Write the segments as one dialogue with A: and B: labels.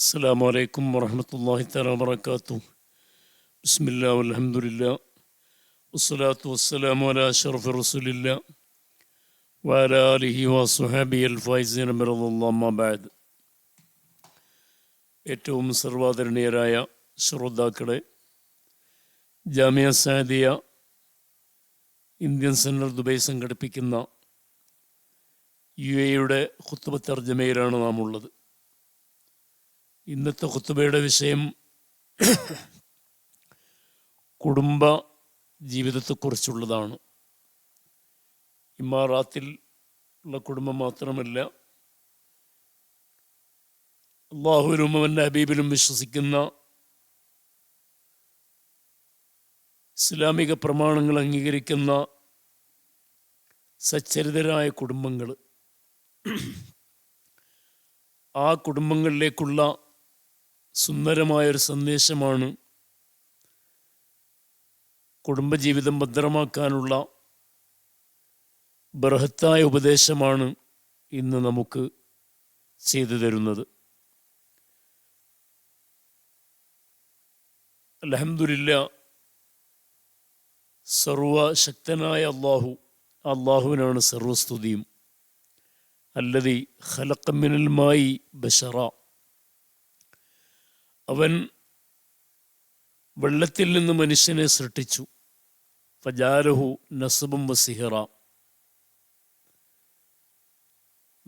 A: അസ്സാം വലൈക്കും വറഹമത്തല്ലാഹി തല വബർക്കാത്തു ബിസ്മില്ല അലഹമുല്ല വസ്സലാത്തു വസ്സലാമു അല അഷറഫ് റസുലില്ല വഅല ആലിഹി വസുഹാബി അൽ ഫൈസീൻ അമറല്ലാബാദ് ഏറ്റവും സർവാദരണീയരായ ശ്രോതാക്കളെ Jamia Saadiya Indian central Dubai സംഘടിപ്പിക്കുന്ന യു എയുടെ കുത്തുബ നാം ഉള്ളത് ഇന്നത്തെ കുത്തുബയുടെ വിഷയം കുടുംബ ജീവിതത്തെക്കുറിച്ചുള്ളതാണ്. ഇമാറാത്തിൽ ഉള്ള കുടുംബം മാത്രമല്ല അള്ളാഹുവിനും അവന്റെ അബീബിലും വിശ്വസിക്കുന്ന ഇസ്ലാമിക പ്രമാണങ്ങൾ അംഗീകരിക്കുന്ന സച്ചരിതരായ കുടുംബങ്ങൾ. ആ കുടുംബങ്ങളിലേക്കുള്ള സുന്ദരമായൊരു സന്ദേശമാണ് കുടുംബജീവിതം ഭദ്രമാക്കാനുള്ള ബൃഹത്തായ ഉപദേശമാണ് ഇന്ന് നമുക്ക് ചെയ്തു തരുന്നത്. അലഹമില്ല സർവശക്തനായ അള്ളാഹു അള്ളാഹുവിനാണ് സർവസ്തുതിയും. അല്ലതി ഖലക്കമിനൽമായി ബഷറ അവൻ വെള്ളത്തിൽ നിന്ന് മനുഷ്യനെ സൃഷ്ടിച്ചു. ഫജാരഹു നസബും വസിഹറ.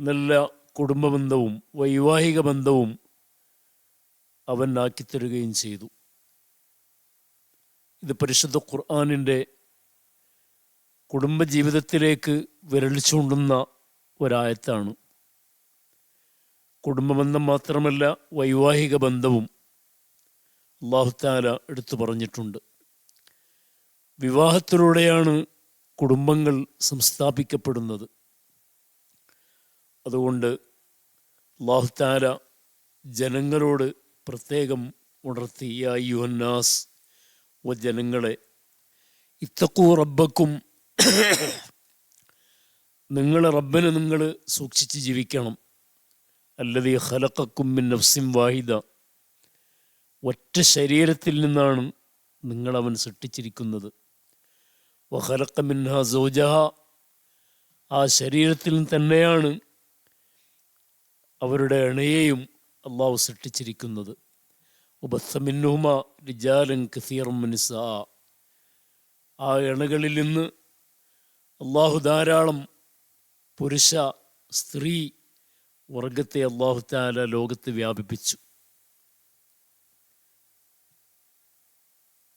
A: നല്ല കുടുംബ ബന്ധവും വൈവാഹിക ബന്ധവും അവൻ ആക്കിത്തരുകയും ചെയ്തു. ഇത് പരിശുദ്ധ ഖുർആാനിന്റെ കുടുംബജീവിതത്തിലേക്ക് വിരൽ ചൂണ്ടുന്ന ഒരായത്താണ്. കുടുംബബന്ധം മാത്രമല്ല വൈവാഹിക ബന്ധവും അള്ളാഹുത്താല എടുത്തു പറഞ്ഞിട്ടുണ്ട്. വിവാഹത്തിലൂടെയാണ് കുടുംബങ്ങൾ സംസ്ഥാപിക്കപ്പെടുന്നത്. അതുകൊണ്ട് അള്ളാഹുത്താല ജനങ്ങളോട് പ്രത്യേകം ഉണർത്തി യാ യുഹന്നാസ് വ ജനങ്ങളെ ഇത്തക്കൂ റബ്ബക്കും നിങ്ങൾ റബ്ബനെ നിങ്ങൾ സൂക്ഷിച്ച് ജീവിക്കണം. അല്ലതീ ഹലക്കക്കും മിൻ നഫ്സിം വാഹിദ. ഒറ്റ ശരീരത്തിൽ നിന്നാണ് നിങ്ങളവൻ സൃഷ്ടിച്ചിരിക്കുന്നത്. വഹലക്ക മിൻഹ സോജഹ. ആ ശരീരത്തിൽ തന്നെയാണ് അവരുടെ ഇണയെയും അള്ളാഹു സൃഷ്ടിച്ചിരിക്കുന്നത്. ഉപസമിന്നുഹുമ റിജാലൻ കസീറം മനുസ ആ ഇണകളിൽ നിന്ന് അള്ളാഹു ധാരാളം പുരുഷ സ്ത്രീ വർഗത്തെ അള്ളാഹു താല ലോകത്ത് വ്യാപിപ്പിച്ചു.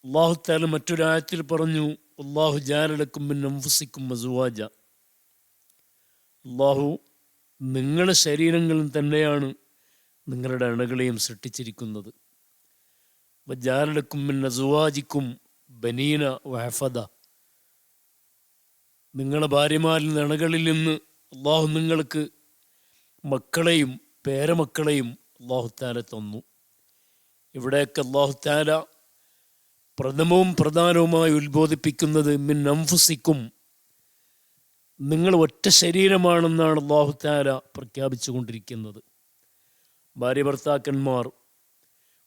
A: അള്ളാഹു താല മറ്റൊരായത്തിൽ പറഞ്ഞു അള്ളാഹു ജാലടക്കും നംഫുസിക്കും മസുവാജ അള്ളാഹു നിങ്ങളുടെ ശരീരങ്ങളും തന്നെയാണ് നിങ്ങളുടെ അണകളെയും സൃഷ്ടിച്ചിരിക്കുന്നത്. ജാലടക്കും നസുവാജിക്കും ബനീന വഹഫദ നിങ്ങളുടെ ഭാര്യമാരിൽ അണകളിൽ നിന്ന് അള്ളാഹു നിങ്ങൾക്ക് മക്കളെയും പേരമക്കളെയും അള്ളാഹു താല തന്നു. ഇവിടെയൊക്കെ അള്ളാഹു താല പ്രഥമവും പ്രധാനവുമായി ഉത്ബോധിപ്പിക്കുന്നത് മിൻ അംഫുസിക്കും നിങ്ങൾ ഒറ്റ ശരീരമാണെന്നാണ് അള്ളാഹു താല പ്രഖ്യാപിച്ചു കൊണ്ടിരിക്കുന്നത് ഭാര്യ ഭർത്താക്കന്മാർ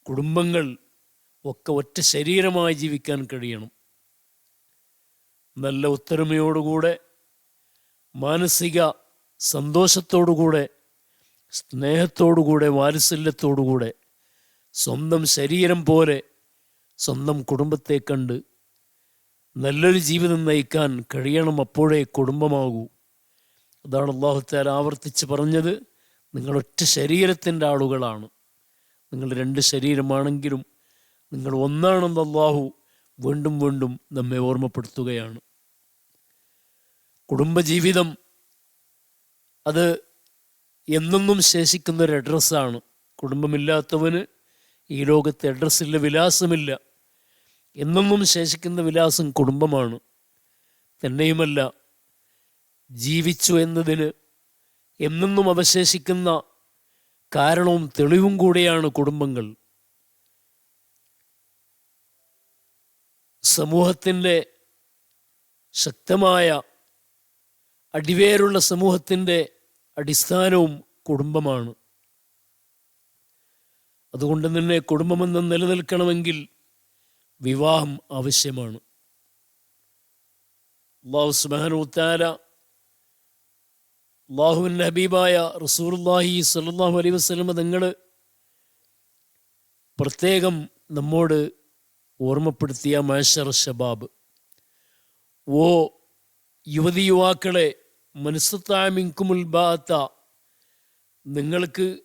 A: കുടുംബങ്ങൾ ഒക്കെ ഒറ്റ ശരീരമായി ജീവിക്കാൻ കഴിയണം. നല്ല ഒത്തൊരുമയോടുകൂടെ മാനസിക സന്തോഷത്തോടുകൂടെ സ്നേഹത്തോടുകൂടെ വാത്സല്യത്തോടുകൂടെ സ്വന്തം ശരീരം പോലെ സ്വന്തം കുടുംബത്തെ കണ്ട് നല്ലൊരു ജീവിതം നയിക്കാൻ കഴിയണം അപ്പോഴേ കുടുംബമാകൂ. അതാണ് അള്ളാഹുത്താൽ ആവർത്തിച്ച് പറഞ്ഞത്. നിങ്ങൾ ഒറ്റ ശരീരത്തിന്റെ ആളുകളാണ്. നിങ്ങൾ രണ്ട് ശരീരമാണെങ്കിലും നിങ്ങൾ ഒന്നാണെന്ന് അള്ളാഹു വീണ്ടും വീണ്ടും നമ്മെ ഓർമ്മപ്പെടുത്തുകയാണ്. കുടുംബജീവിതം അത് എന്നെന്നും ശേഷിക്കുന്നൊരു അഡ്രസ്സാണ് കുടുംബമില്ലാത്തവന് ഈ ലോകത്തെ അഡ്രസ്സില്ല വിലാസമില്ല. എന്നെന്നും ശേഷിക്കുന്ന വിലാസം കുടുംബമാണ്. തന്നെയുമല്ല ജീവിച്ചു എന്നതിന് എന്നെന്നും അവശേഷിക്കുന്ന കാരണവും തെളിവും കൂടിയാണ് കുടുംബങ്ങൾ. സമൂഹത്തിന്റെ ശക്തമായ അടിവേരുള്ള സമൂഹത്തിന്റെ അടിസ്ഥാനവും കുടുംബമാണ്. അതുകൊണ്ട് തന്നെ കുടുംബമെന്ന് നിലനിൽക്കണമെങ്കിൽ വിവാഹം ആവശ്യമാണ്. അള്ളാഹു സുബാനുത്താല അള്ളാഹുവിന്റെ ഹബീബായ റസൂർല്ലാഹി സല്ലാഹു അലൈ വസ്ലമ നിങ്ങൾ പ്രത്യേകം നമ്മോട് ഓർമ്മപ്പെടുത്തിയ മാഷർ ഷബാബ്. ഓ യുവതി യുവാക്കളെ മനസ്സത്താമിങ്കുമുൽ ബാത്ത നിങ്ങൾക്ക്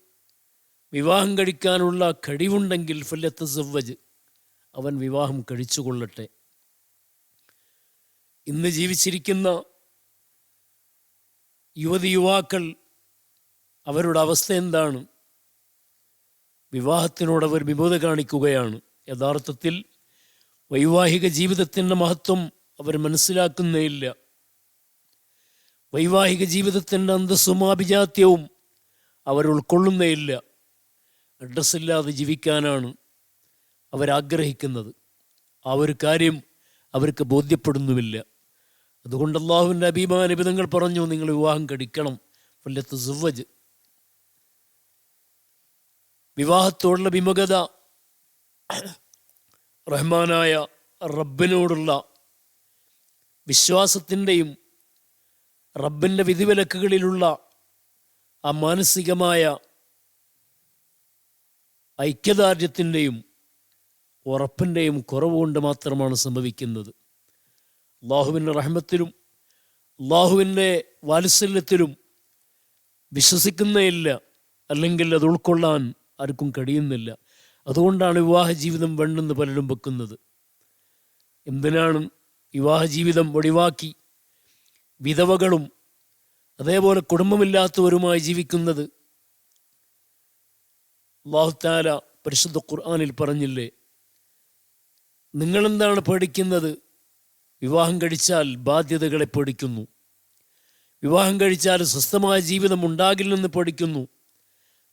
A: വിവാഹം കഴിക്കാനുള്ള കഴിവുണ്ടെങ്കിൽ ഫല്ലത്ത് സവ്വജ്. അവൻ വിവാഹം കഴിച്ചുകൊള്ളട്ടെ. ഇന്ന് ജീവിച്ചിരിക്കുന്ന യുവതി യുവാക്കൾ അവരുടെ അവസ്ഥ എന്താണ്? വിവാഹത്തിനോട് അവർ വിമുത കാണിക്കുകയാണ്. യഥാർത്ഥത്തിൽ വൈവാഹിക ജീവിതത്തിന്റെ മഹത്വം അവർ മനസ്സിലാക്കുന്നേയില്ല. വൈവാഹിക ജീവിതത്തിന്റെ അന്തസ്സും ആഭിജാത്യവും അവർ ഉൾക്കൊള്ളുന്നേയില്ല. അഡ്രസ്സില്ലാതെ ജീവിക്കാനാണ്. അവരാഗ്രഹിക്കുന്നത്. ആ ഒരു കാര്യം അവർക്ക് ബോധ്യപ്പെടുന്നുമില്ല. അതുകൊണ്ട് അള്ളാഹുവിന്റെ അഭിമാനബിതങ്ങൾ പറഞ്ഞു നിങ്ങൾ വിവാഹം കഴിക്കണം. വല്ലത്ത് സുവജ് വിവാഹത്തോടുള്ള വിമുഖത റഹ്മാനായ റബ്ബിനോടുള്ള വിശ്വാസത്തിന്റെയും റബ്ബിന്റെ വിധിവിലക്കുകളിലുള്ള ആ മാനസികമായ ഐക്യദാർഢ്യത്തിന്റെയും ഉറപ്പിന്റെയും കുറവുകൊണ്ട് മാത്രമാണ് സംഭവിക്കുന്നത്. അള്ളാഹുവിന്റെ റഹ്മത്തിലും അള്ളാഹുവിന്റെ വാത്സല്യത്തിലും വിശ്വസിക്കുന്നേയില്ല. അല്ലെങ്കിൽ അത് ഉൾക്കൊള്ളാൻ ആർക്കും കഴിയുന്നില്ല. അതുകൊണ്ടാണ് വിവാഹ ജീവിതം വേണ്ടെന്ന് പലരും വെക്കുന്നത്. എന്തിനാണ് വിവാഹ ജീവിതം ഒഴിവാക്കി വിധവകളും അതേപോലെ കുടുംബമില്ലാത്തവരുമായി ജീവിക്കുന്നത്? അള്ളാഹുത്താല പരിശുദ്ധ ഖുർആാനിൽ പറഞ്ഞില്ലേ നിങ്ങളെന്താണ് പേടിക്കുന്നത്? വിവാഹം കഴിച്ചാൽ ബാധ്യതകളെ പേടിക്കുന്നു. വിവാഹം കഴിച്ചാൽ സ്വസ്ഥമായ ജീവിതം ഉണ്ടാകില്ലെന്ന് പേടിക്കുന്നു.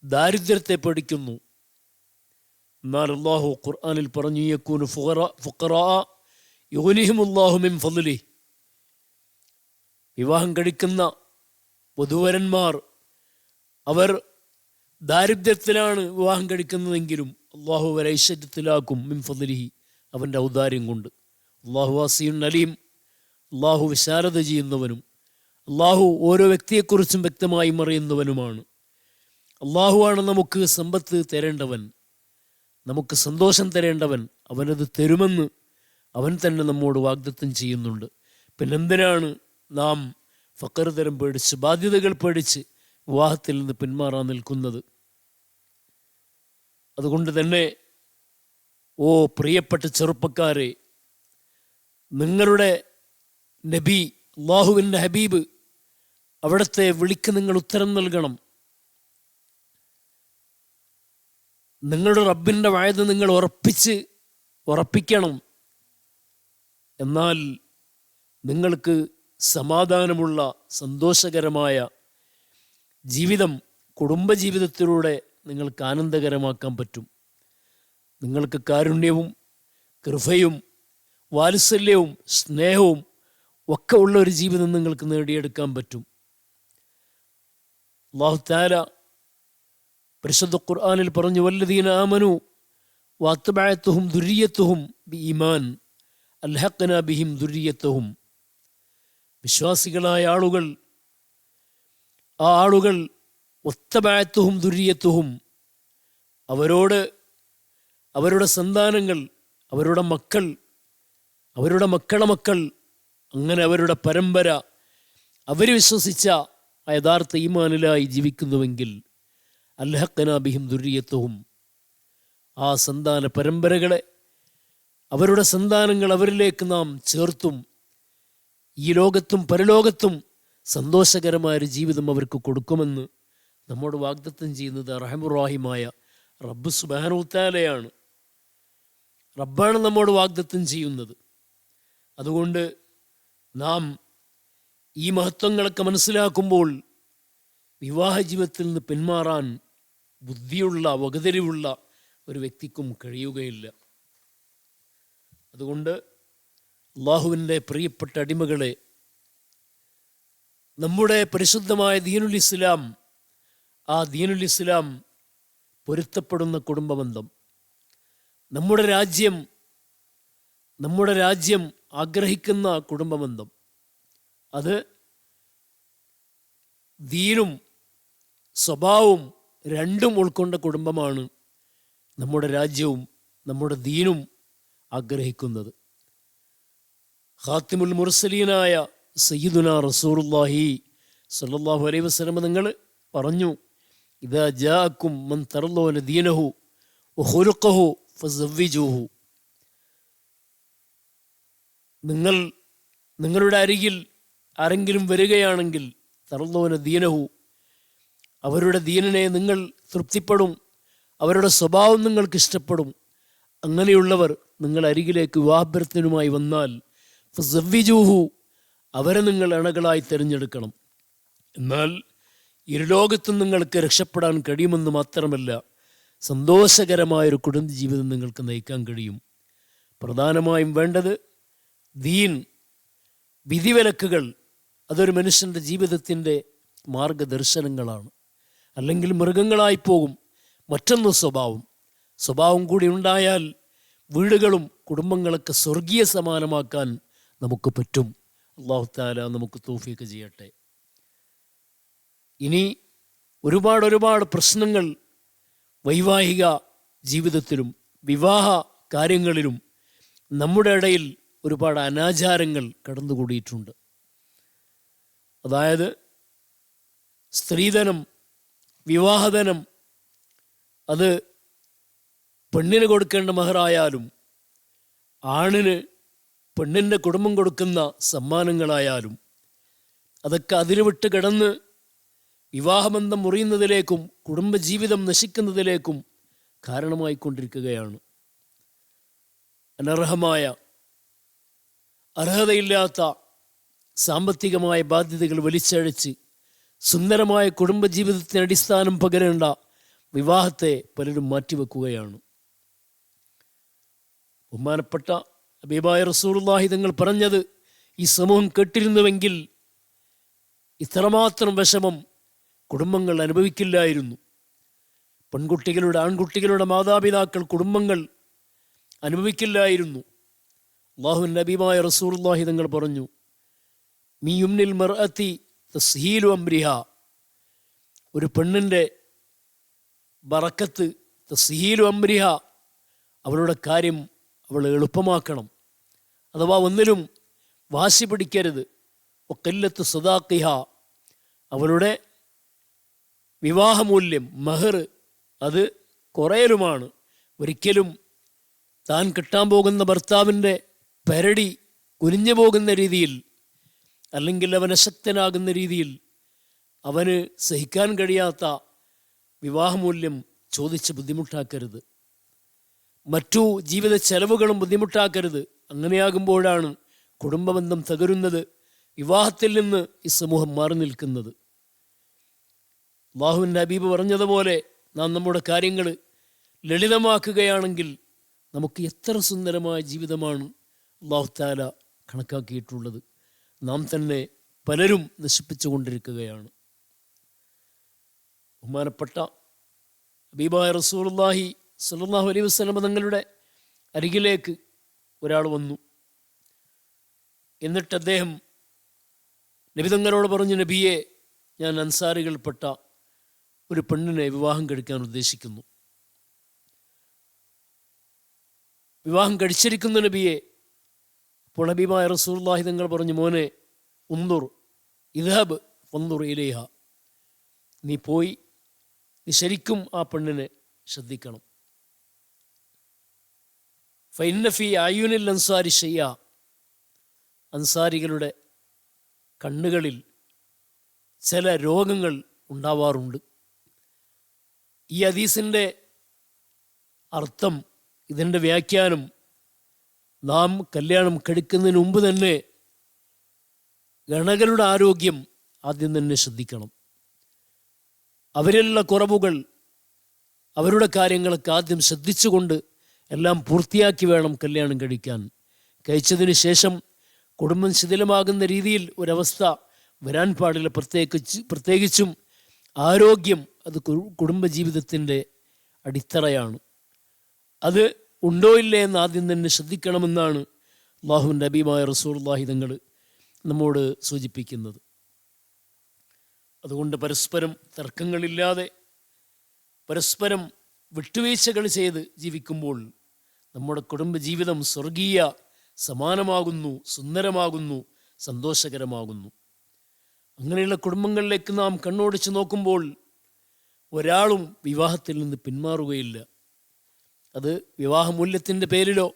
A: ദാരിദ്ര്യത്തെ പേടിക്കുന്നു. എന്നാൽ അള്ളാഹു ഖുർആാനിൽ പറഞ്ഞു യക്കൂന് ഫുഖറ ഫുഖറാ വിവാഹം കഴിക്കുന്ന വധുവരന്മാർ അവർ ദാരിദ്ര്യത്തിലാണ് വിവാഹം കഴിക്കുന്നതെങ്കിലും അള്ളാഹു അവരെ ഐശ്വര്യത്തിലാക്കും ഫضലിഹി അവന്റെ ഔദാര്യം കൊണ്ട്. അള്ളാഹു വാസിയും അലീം. അള്ളാഹു വിശാലത ചെയ്യുന്നവനും അള്ളാഹു ഓരോ വ്യക്തിയെക്കുറിച്ചും വ്യക്തമായി അറിയുന്നവനുമാണ് അള്ളാഹുവാണ് നമുക്ക് സമ്പത്ത് തരേണ്ടവൻ. നമുക്ക് സന്തോഷം തരേണ്ടവൻ. അവനത് തരുമെന്ന് അവൻ തന്നെ നമ്മോട് വാഗ്ദത്തം ചെയ്യുന്നുണ്ട്. പിന്നെ എന്തിനാണ് നാം ഫക്കർ തരം പേടിച്ച് ബാധ്യതകൾ പേടിച്ച് വിവാഹത്തിൽ നിന്ന് പിന്മാറാൻ നിൽക്കുന്നത്? അതുകൊണ്ട് തന്നെ ഓ പ്രിയപ്പെട്ട ചെറുപ്പക്കാരെ നിങ്ങളുടെ നബി അള്ളാഹുവിന്റെ ഹബീബ് അവിടുത്തെ വിളിക്ക് നിങ്ങൾ ഉത്തരം നൽകണം. നിങ്ങളുടെ റബ്ബിന്റെ വായത് നിങ്ങൾ ഉറപ്പിച്ച് ഉറപ്പിക്കണം. എന്നാൽ നിങ്ങൾക്ക് സമാധാനമുള്ള സന്തോഷകരമായ ജീവിതം കുടുംബജീവിതത്തിലൂടെ നിങ്ങൾക്ക് ആനന്ദകരമാക്കാൻ പറ്റും. നിങ്ങൾക്ക് കാരുണ്യവും കൃപയും വാത്സല്യവും സ്നേഹവും ഒക്കെ ഉള്ള ഒരു ജീവിതം നിങ്ങൾക്ക് നേടിയെടുക്കാൻ പറ്റും. അള്ളാഹുത്താല പരിശുദ്ധ ഖുർആാനിൽ പറഞ്ഞു വല്ലദീന ആമനു വാത്തബായത്തുഹും ദുര്യത്തുഹും ബി ഇമാൻ അൽഹക്കന ബിഹിം ദുര്യത്തുഹും. വിശ്വാസികളായ ആളുകൾ ആ ആളുകൾ ഒത്തബായത്തുഹും ദുര്യത്തുഹും. അവരോട് അവരുടെ സന്താനങ്ങൾ അവരുടെ മക്കൾ അവരുടെ മക്കളെ മക്കൾ അങ്ങനെ അവരുടെ പരമ്പര അവർ വിശ്വസിച്ച ആ യഥാർത്ഥ ഈമാനിലായി ജീവിക്കുന്നുവെങ്കിൽ അല്ലഹക്കനാബിഹിം ദുര്യത്വവും ആ സന്താന പരമ്പരകളെ അവരുടെ സന്താനങ്ങൾ അവരിലേക്ക് നാം ചേർത്തും ഈ ലോകത്തും പരലോകത്തും സന്തോഷകരമായ ഒരു ജീവിതം അവർക്ക് കൊടുക്കുമെന്ന് നമ്മോട് വാഗ്ദത്തം ചെയ്യുന്നത് റഹമുറാഹിമായ റബ്ബ് സുബാനൂത്താലയാണ് റബ്ബാണ് നമ്മോട് വാഗ്ദത്തം ചെയ്യുന്നത്. അതുകൊണ്ട് നാം ഈ മഹത്വങ്ങളൊക്കെ മനസ്സിലാക്കുമ്പോൾ വിവാഹ ജീവിതത്തിൽ നിന്ന് പിന്മാറാൻ ബുദ്ധിയുള്ള വകതിരിവുള്ള ഒരു വ്യക്തിക്കും കഴിയുകയില്ല. അതുകൊണ്ട് അള്ളാഹുവിന്റെ പ്രിയപ്പെട്ട അടിമകളെ നമ്മുടെ പരിശുദ്ധമായ ദീനുൽ ഇസ്ലാം ആ ദീനുൽ ഇസ്ലാം
B: പൊരുത്തപ്പെടുന്ന കുടുംബബന്ധം നമ്മുടെ രാജ്യം നമ്മുടെ രാജ്യം ആഗ്രഹിക്കുന്ന കുടുംബബന്ധം. അത് ദീനും സ്വഭാവവും രണ്ടും ഉൾക്കൊണ്ട കുടുംബമാണ് നമ്മുടെ രാജ്യവും നമ്മുടെ ദീനും ആഗ്രഹിക്കുന്നത്. ഖാത്തിമുൽ മുർസലീനായ സയ്യിദുന റസൂറുല്ലാഹി സല്ലാഹു അലൈ വസ്ലമ നിങ്ങൾ പറഞ്ഞു ഇതാ ജാക്കും മൻ തറല്ലോ ദീനഹു വഖുലുഖഹു ഫസവ്വിജൂഹു. നിങ്ങൾ നിങ്ങളുടെ അരികിൽ ആരെങ്കിലും വരികയാണെങ്കിൽ തറലോന ദീനഹു. അവരുടെ ദീനനെ നിങ്ങൾ തൃപ്തിപ്പെടും. അവരുടെ സ്വഭാവം നിങ്ങൾക്ക് ഇഷ്ടപ്പെടും. അങ്ങനെയുള്ളവർ നിങ്ങൾ അരികിലേക്ക് വിവാഹഭ്യർത്ഥനുമായി വന്നാൽ ഫസവ്വിജൂഹു അവരെ നിങ്ങൾ അണകളായി തിരഞ്ഞെടുക്കണം. എന്നാൽ ഇരുലോകത്തും നിങ്ങൾക്ക് രക്ഷപ്പെടാൻ കഴിയുമെന്ന് മാത്രമല്ല സന്തോഷകരമായൊരു കുടുംബ ജീവിതം നിങ്ങൾക്ക് നയിക്കാൻ കഴിയും. പ്രധാനമായും വേണ്ടത് ദീൻ വിധിവിലക്കുകൾ അതൊരു മനുഷ്യന്റെ ജീവിതത്തിന്റെ മാർഗദർശനങ്ങളാണ്. അല്ലെങ്കിൽ മൃഗങ്ങളായി പോകും മറ്റൊന്ന് സ്വഭാവം. സ്വഭാവം കൂടി ഉണ്ടായാൽ വീടുകളും കുടുംബങ്ങളൊക്കെ സ്വർഗീയ സമാനമാക്കാൻ നമുക്ക് പറ്റും. അള്ളാഹു താല നമുക്ക് തോഫിയൊക്കെ ചെയ്യട്ടെ. ഇനി ഒരുപാട് ഒരുപാട് പ്രശ്നങ്ങൾ വൈവാഹിക ജീവിതത്തിലും വിവാഹ കാര്യങ്ങളിലും നമ്മുടെ ഇടയിൽ ഒരുപാട് അനാചാരങ്ങൾ കടന്നുകൂടിയിട്ടുണ്ട്. അതായത് സ്ത്രീധനം വിവാഹധനം അത് പെണ്ണിന് കൊടുക്കേണ്ട മഹറായാലും ആണിന് പെണ്ണിന്റെ കുടുംബം കൊടുക്കുന്ന സമ്മാനങ്ങളായാലും അതൊക്കെ അതിരുവിട്ട് കിടന്ന് വിവാഹബന്ധം മുറിയുന്നതിലേക്കും കുടുംബജീവിതം നശിക്കുന്നതിലേക്കും കാരണമായി കാരണമായിക്കൊണ്ടിരിക്കുകയാണ്. അനർഹമായ അർഹതയില്ലാത്ത സാമ്പത്തികമായ ബാധ്യതകൾ വലിച്ചഴിച്ച് സുന്ദരമായ കുടുംബജീവിതത്തിന് അടിസ്ഥാനം പകരേണ്ട വിവാഹത്തെ പലരും മാറ്റിവെക്കുകയാണ്. ബഹുമാനപ്പെട്ട അബീബായ റസൂർലാഹി തങ്ങൾ പറഞ്ഞത് ഈ സമൂഹം കേട്ടിരുന്നുവെങ്കിൽ ഇത്രമാത്രം വിഷമം കുടുംബങ്ങൾ അനുഭവിക്കില്ലായിരുന്നു. പെൺകുട്ടികളുടെ ആൺകുട്ടികളുടെ മാതാപിതാക്കൾ കുടുംബങ്ങൾ അനുഭവിക്കില്ലായിരുന്നു. അള്ളാഹു നബിമായ റസൂർലാഹി തങ്ങൾ പറഞ്ഞു മീ യുംനിൽ മർഅത്തി തസ്ഹീലു അംരിഹ. ഒരു പെണ്ണിന്റെ ബറക്കത്ത് തസ്ഹീലു അംരിഹ. അവളുടെ കാര്യം അവൾ എളുപ്പമാക്കണം. അഥവാ ഒന്നിലും വാശി പിടിക്കരുത്. ഒക്കല്ലത്ത് സദാക്കിഹ അവളുടെ വിവാഹമൂല്യം മഹർ അത് കുറയലുമാണ്. ഒരിക്കലും താൻ കിട്ടാൻ പോകുന്ന ഭർത്താവിന്റെ പരടി കുനിഞ്ഞു പോകുന്ന രീതിയിൽ അല്ലെങ്കിൽ അവൻ അശക്തനാകുന്ന രീതിയിൽ അവന് സഹിക്കാൻ കഴിയാത്ത വിവാഹമൂല്യം ചോദിച്ച് ബുദ്ധിമുട്ടാക്കരുത്. മറ്റു ജീവിത ചെലവുകളും ബുദ്ധിമുട്ടാക്കരുത്. അങ്ങനെയാകുമ്പോഴാണ് കുടുംബബന്ധം തകരുന്നത് വിവാഹത്തിൽ നിന്ന് ഈ സമൂഹം മാറി നിൽക്കുന്നത്. അള്ളാഹുവിന്റെ ഹബീബ് പറഞ്ഞതുപോലെ നാം നമ്മുടെ കാര്യങ്ങൾ ലളിതമാക്കുകയാണെങ്കിൽ നമുക്ക് എത്ര സുന്ദരമായ ജീവിതമാണ് അള്ളാഹുത്താല കണക്കാക്കിയിട്ടുള്ളത്. നാം തന്നെ പലരും നശിപ്പിച്ചു കൊണ്ടിരിക്കുകയാണ് ബഹുമാനപ്പെട്ട ഹബീബായ റസൂലുള്ളാഹി സുല്ലാഹു അലൈ വസ്ലമ തങ്ങളുടെ അരികിലേക്ക് ഒരാൾ വന്നു. എന്നിട്ട് അദ്ദേഹം നബിതങ്ങളോട് പറഞ്ഞു നബിയെ ഞാൻ അൻസാരികൾപ്പെട്ട ഒരു പെണ്ണിനെ വിവാഹം കഴിക്കാൻ ഉദ്ദേശിക്കുന്നു. വിവാഹം കഴിച്ചിരിക്കുന്ന നബിയെ അപ്പോൾ നബിമായ തങ്ങൾ പറഞ്ഞു മോനെ ഉന്നുർ ഇതഹബ് ഒന്നുർ ഇലേഹ. നീ പോയി നീ ശരിക്കും ആ പെണ്ണിനെ ശ്രദ്ധിക്കണം. ഫൈനഫി ആയുനിൽ അൻസാരി ഷയ്യ അൻസാരികളുടെ കണ്ണുകളിൽ ചില രോഗങ്ങൾ ഉണ്ടാവാറുണ്ട്. ഈ ഹദീസിന്റെ അർത്ഥം ഇതിന്റെ വ്യാഖ്യാനം നാം കല്യാണം കഴിക്കുന്നതിന് മുമ്പ് തന്നെ ഗണകളുടെ ആരോഗ്യം ആദ്യം തന്നെ ശ്രദ്ധിക്കണം. അവരിലുള്ള കുറവുകൾ അവരുടെ കാര്യങ്ങളൊക്കെ ആദ്യം ശ്രദ്ധിച്ചുകൊണ്ട് എല്ലാം പൂർത്തിയാക്കി വേണം കല്യാണം കഴിക്കാൻ. കഴിച്ചതിന് ശേഷം കുടുംബം ശിഥിലമാകുന്ന രീതിയിൽ ഒരവസ്ഥ വരാൻ പാടില്ല. പ്രത്യേകിച്ച് പ്രത്യേകിച്ചും ആരോഗ്യം അത് കുടുംബജീവിതത്തിന്റെ അടിത്തറയാണ്. അത് ഉണ്ടോ ഇല്ലേ എന്ന് ആദ്യം തന്നെ ശ്രദ്ധിക്കണമെന്നാണ് അള്ളാഹുവിന്റെ അബീമായ റസൂർ തങ്ങൾ നമ്മോട് സൂചിപ്പിക്കുന്നത്. അതുകൊണ്ട് പരസ്പരം തർക്കങ്ങളില്ലാതെ പരസ്പരം വിട്ടുവീഴ്ചകൾ ചെയ്ത് ജീവിക്കുമ്പോൾ നമ്മുടെ കുടുംബജീവിതം സ്വർഗീയ സമാനമാകുന്നു സുന്ദരമാകുന്നു സന്തോഷകരമാകുന്നു. അങ്ങനെയുള്ള കുടുംബങ്ങളിലേക്ക് നാം കണ്ണോടിച്ച് നോക്കുമ്പോൾ ഒരാളും വിവാഹത്തിൽ നിന്ന് പിന്മാറുകയില്ല. അത് വിവാഹമൂല്യത്തിന്റെ പേരിലോ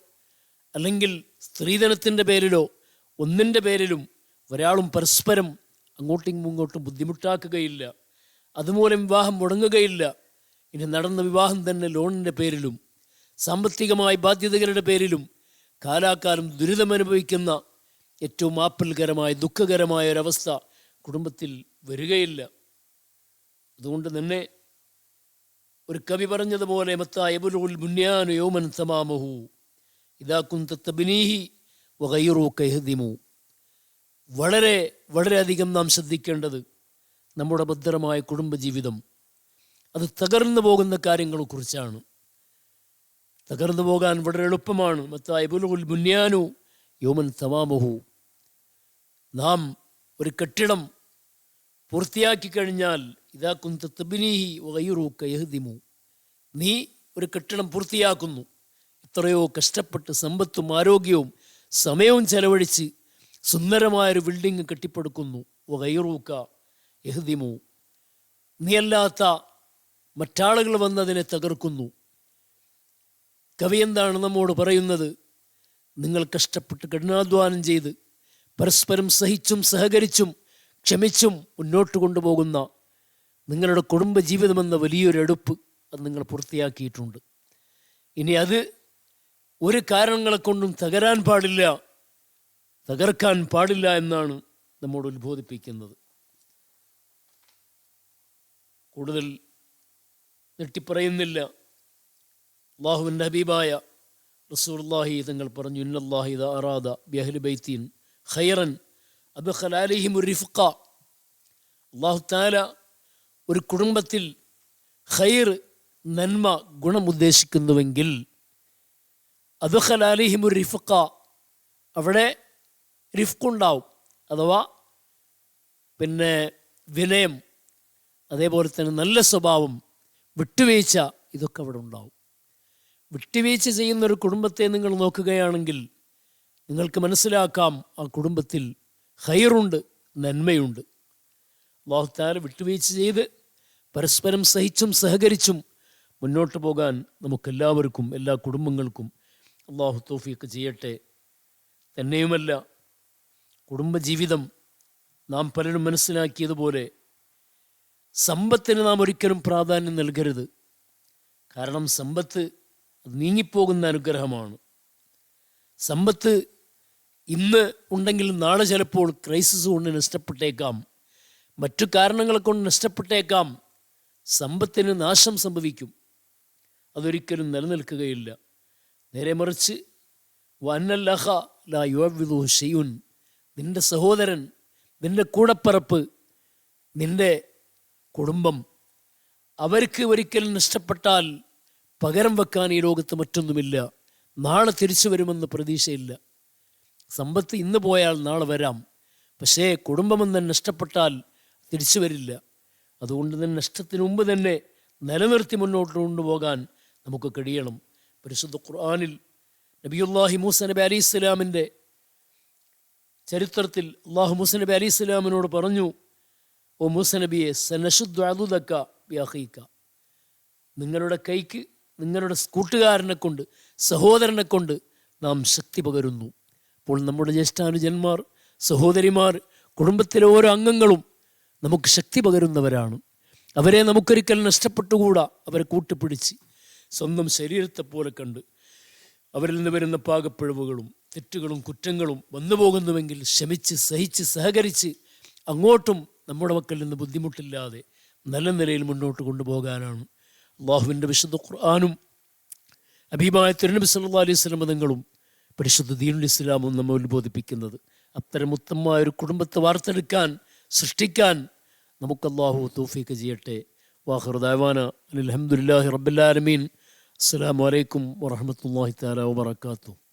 B: അല്ലെങ്കിൽ സ്ത്രീധനത്തിന്റെ പേരിലോ ഒന്നിന്റെ പേരിലും ഒരാളും പരസ്പരം അങ്ങോട്ടും ഇങ്ങോട്ടും ബുദ്ധിമുട്ടാക്കുകയില്ല. അതുമൂലം വിവാഹം മുടങ്ങുകയില്ല. ഇനി നടന്ന വിവാഹം തന്നെ ലോണിന്റെ പേരിലും സാമ്പത്തികമായ ബാധ്യതകളുടെ പേരിലും കാലാകാലം ദുരിതമനുഭവിക്കുന്ന ഏറ്റവും ആപ്പിൽകരമായ ദുഃഖകരമായ ഒരവസ്ഥ കുടുംബത്തിൽ വരികയില്ല. അതുകൊണ്ട് തന്നെ ഒരു കവി പറഞ്ഞതുപോലെ മത്തായബുലുൽ ബുന്യാനു യോമൻ തമാമഹു ഇതാ കുന്തത്തബിനീഹി വകൈറു കൈഹദിമു. വളരെ വളരെയധികം നാം ശ്രദ്ധിക്കേണ്ടത് നമ്മുടെ ഭദ്രമായ കുടുംബജീവിതം. അത് തകർന്നു പോകുന്ന കാര്യങ്ങളെക്കുറിച്ചാണ്. തകർന്നു പോകാൻ വളരെ എളുപ്പമാണ്. മത്തായബുലുൽ ബുന്യാനു യോമൻ തമാമഹു. നാം ഒരു കെട്ടിടം പൂർത്തിയാക്കി കഴിഞ്ഞാൽ ഇതാ കുന്തബിനീഹി വകൈറു കൈഹദിമു നീ ഒരു കെട്ടിടം പൂർത്തിയാക്കുന്നു. എത്രയോ കഷ്ടപ്പെട്ട് സമ്പത്തും ആരോഗ്യവും സമയവും ചെലവഴിച്ച് സുന്ദരമായൊരു ബിൽഡിംഗ് കെട്ടിപ്പടുക്കുന്നു. വകൈറൂക്ക എഹ്ദിമു നീയല്ലാത്ത മറ്റാളുകൾ വന്നതിനെ തകർക്കുന്നു. കവി എന്താണ് നമ്മോട് പറയുന്നത്? നിങ്ങൾ കഷ്ടപ്പെട്ട് കഠിനാധ്വാനം ചെയ്ത് പരസ്പരം സഹിച്ചും സഹകരിച്ചും ക്ഷമിച്ചും മുന്നോട്ട് കൊണ്ടുപോകുന്ന നിങ്ങളുടെ കുടുംബജീവിതമെന്ന വലിയൊരു എടുപ്പ് അത് നിങ്ങൾ പൂർത്തിയാക്കിയിട്ടുണ്ട്. ഇനി അത് ഒരു കാരണങ്ങളെ കൊണ്ടും തകരാൻ പാടില്ല തകർക്കാൻ പാടില്ല എന്നാണ് നമ്മോട് ഉത്ബോധിപ്പിക്കുന്നത്. കൂടുതൽ നെട്ടിപ്പറയുന്നില്ല അള്ളാഹുവിന്റെ ഹബീബായ റസൂർല്ലാഹി തങ്ങൾ പറഞ്ഞു ഇന്നല്ലാഹിദ അറാദ ബഹ്ലു ബൈത്തീൻ ഖൈറൻ അത് ഖലാലിഹിം ഒരു റിഫുക്ക അള്ളാഹു താല ഒരു കുടുംബത്തിൽ ഖൈർ നന്മ ഗുണം ഉദ്ദേശിക്കുന്നുവെങ്കിൽ ഖലാലിഹിം ഒരു റിഫുക്ക അവിടെ റിഫ്ക്കുണ്ടാവും. അഥവാ പിന്നെ വിനയം അതേപോലെ തന്നെ നല്ല സ്വഭാവം വിട്ടുവീഴ്ച ഇതൊക്കെ അവിടെ ഉണ്ടാവും. വിട്ടുവീഴ്ച ചെയ്യുന്ന ഒരു കുടുംബത്തെ നിങ്ങൾ നോക്കുകയാണെങ്കിൽ നിങ്ങൾക്ക് മനസ്സിലാക്കാം ആ കുടുംബത്തിൽ ഹൈറുണ്ട് നന്മയുണ്ട്. അള്ളാഹുത്താല വിട്ടുവീഴ്ച ചെയ്ത് പരസ്പരം സഹിച്ചും സഹകരിച്ചും മുന്നോട്ട് പോകാൻ നമുക്കെല്ലാവർക്കും എല്ലാ കുടുംബങ്ങൾക്കും അള്ളാഹു തോഫിയൊക്കെ ചെയ്യട്ടെ. തന്നെയുമല്ല കുടുംബജീവിതം നാം പലരും മനസ്സിലാക്കിയതുപോലെ സമ്പത്തിന് നാം ഒരിക്കലും പ്രാധാന്യം നൽകരുത്. കാരണം സമ്പത്ത് നീങ്ങിപ്പോകുന്ന അനുഗ്രഹമാണ്. സമ്പത്ത് ഇന്ന് ഉണ്ടെങ്കിലും നാളെ ചിലപ്പോൾ ക്രൈസിസ് കൊണ്ട് നഷ്ടപ്പെട്ടേക്കാം. മറ്റു കാരണങ്ങളെ കൊണ്ട് നഷ്ടപ്പെട്ടേക്കാം. സമ്പത്തിന് നാശം സംഭവിക്കും. അതൊരിക്കലും നിലനിൽക്കുകയില്ല. നേരെ മറിച്ച് വന്നല്ലഹ ലാ യുവിദു ഷെയ്യുൻ നിന്റെ സഹോദരൻ നിന്റെ കൂടപ്പറപ്പ് നിന്റെ കുടുംബം അവർക്ക് ഒരിക്കലും നഷ്ടപ്പെട്ടാൽ പകരം വെക്കാൻ ഈ ലോകത്ത് മറ്റൊന്നുമില്ല. നാളെ തിരിച്ചു വരുമെന്ന് പ്രതീക്ഷയില്ല. സമ്പത്ത് ഇന്ന് പോയാൽ നാളെ വരാം. പക്ഷേ കുടുംബമെന്ന് നഷ്ടപ്പെട്ടാൽ തിരിച്ചു വരില്ല. അതുകൊണ്ട് തന്നെ നഷ്ടത്തിന് മുമ്പ് തന്നെ നിലനിർത്തി മുന്നോട്ട് കൊണ്ടുപോകാൻ നമുക്ക് കഴിയണം. പരിശുദ്ധ ഖുർആാനിൽ നബിയുല്ലാഹി മൂസ നബി അലി ഇസ്ലാമിന്റെ ചരിത്രത്തിൽ അള്ളാഹു മൂസ നബി അലി ഇസ്ലാമിനോട് പറഞ്ഞു ഓ മൂസ നബിയെ സനഷുദ്ദ അതുതക്ക വ്യാഹീക്ക നിങ്ങളുടെ കൈക്ക് നിങ്ങളുടെ കൂട്ടുകാരനെ കൊണ്ട് സഹോദരനെ കൊണ്ട് നാം ശക്തി പകരുന്നു. അപ്പോൾ നമ്മുടെ ജ്യേഷ്ഠാനുജന്മാർ സഹോദരിമാർ കുടുംബത്തിലെ ഓരോ അംഗങ്ങളും നമുക്ക് ശക്തി പകരുന്നവരാണ്. അവരെ നമുക്കൊരിക്കൽ നഷ്ടപ്പെട്ടുകൂടാ അവരെ കൂട്ടിപ്പിടിച്ച് സ്വന്തം ശരീരത്തെ പോലെ കണ്ട് അവരിൽ നിന്ന് വരുന്ന പാകപ്പിഴവുകളും തെറ്റുകളും കുറ്റങ്ങളും വന്നു പോകുന്നുവെങ്കിൽ ക്ഷമിച്ച് സഹിച്ച് സഹകരിച്ച് അങ്ങോട്ടും നമ്മുടെ മക്കളിൽ നിന്ന് ബുദ്ധിമുട്ടില്ലാതെ നല്ല നിലയിൽ മുന്നോട്ട് കൊണ്ടുപോകാനാണ്. അള്ളാഹുവിന്റെ വിശുദ്ധ ഖുർആാനും അഭിമായ തിരുനബി സല്ലാ അലൈഹി സ്വലം മതങ്ങളും പരിശുദ്ധ ദീനുൽ ഇസ്ലാമും നമ്മെ ബോധിപ്പിക്കുന്നത് അത്തരം ഉത്തമമായ ഒരു കുടുംബത്തെ വാർത്തെടുക്കാൻ സൃഷ്ടിക്കാൻ നമുക്ക് അള്ളാഹു തൗഫീക്ക് ചെയ്യട്ടെ. വാഹർ ദാവാന അലഹമുല്ലാഹി റബ്ബുല്ലാലമീൻ അസ്സാം വലൈക്കും വറഹമത്തല്ലാഹി താല വാത്തു